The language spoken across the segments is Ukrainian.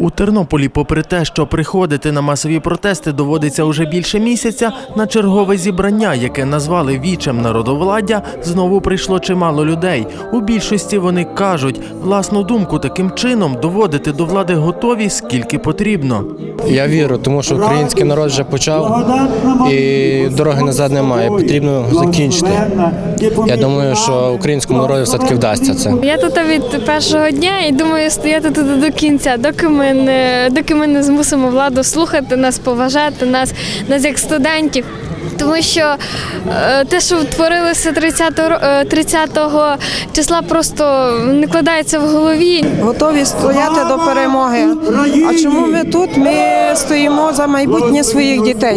У Тернополі, попри те, що приходити на масові протести доводиться уже більше місяця, на чергове зібрання, яке назвали вічем народовладдя, знову прийшло чимало людей. У більшості вони кажуть, власну думку таким чином доводити до влади готові скільки потрібно. Я вірю, тому що український народ вже почав і дороги назад немає. Потрібно закінчити. Я думаю, що українському народу все-таки вдасться це. Я тут від першого дня і думаю стояти тут до кінця, доки ми не доки ми не змусимо владу слухати нас, поважати нас, нас як студентів. Тому що е, те, що творилося 30, ро- е, 30 числа, просто не кладається в голові. готові стояти до перемоги. А чому ми тут? Ми стоїмо за майбутнє своїх дітей.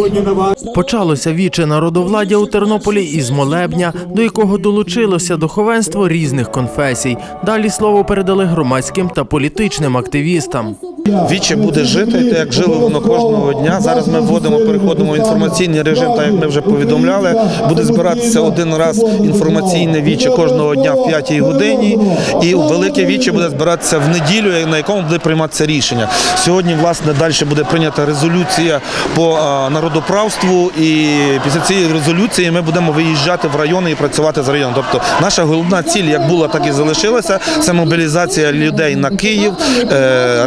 Почалося віче народовладдя у Тернополі із молебня, до якого долучилося духовенство різних конфесій. Далі слово передали громадським та політичним активістам. Віче буде жити, так як жило воно кожного дня. Зараз ми вводимо, переходимо в інформаційний режим, так як ми вже повідомляли. Буде збиратися один раз інформаційне віче кожного дня в 5 годині. І велике віче буде збиратися в неділю, на якому буде прийматися рішення. Сьогодні, власне, далі буде прийнята резолюція по народоправству. І після цієї резолюції ми будемо виїжджати в райони і працювати з районом. Тобто наша головна ціль, як була, так і залишилася. Це мобілізація людей на Київ, е,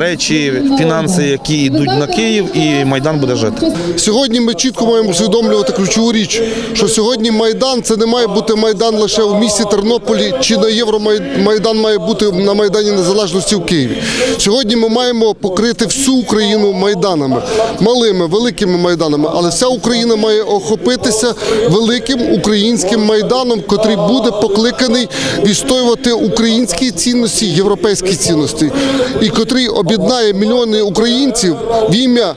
фінанси, які йдуть на Київ, і майдан буде жити. Сьогодні ми чітко маємо усвідомлювати ключову річ, що сьогодні майдан це не має бути майдан лише у місті Тернополі чи на Євромайдан має бути на майдані Незалежності в Києві. Сьогодні ми маємо покрити всю Україну майданами, малими, великими майданами, але вся Україна має охопитися великим українським майданом, котрий буде покликаний відстоювати українські цінності, європейські цінності, і котрий об'єднає мільйони українців в ім'я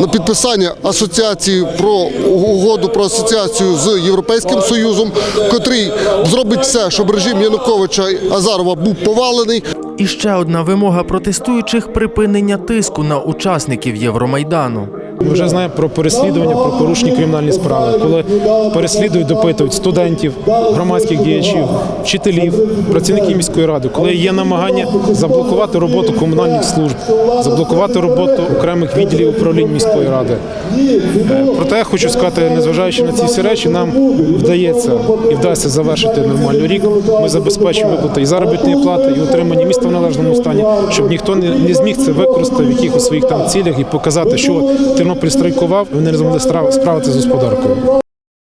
на підписання асоціації про угоду про асоціацію з Європейським Союзом, котрий зробить все, щоб режим Януковича Азарова був повалений. І ще одна вимога протестуючих припинення тиску на учасників Євромайдану. Ми вже знаємо про переслідування, про порушені кримінальні справи, коли переслідують, допитують студентів, громадських діячів, вчителів, працівників міської ради, коли є намагання заблокувати роботу комунальних служб, заблокувати роботу окремих відділів управлінь міської ради. Е, Проте я хочу сказати, незважаючи на ці всі речі, нам вдається і вдасться завершити нормальний рік. Ми забезпечимо виплати і заробітної плати, і утримання міста в належному стані, щоб ніхто не, зміг це використати в якихось своїх там цілях і показати, що Тернопіль страйкував, і вони не змогли справитися з господаркою.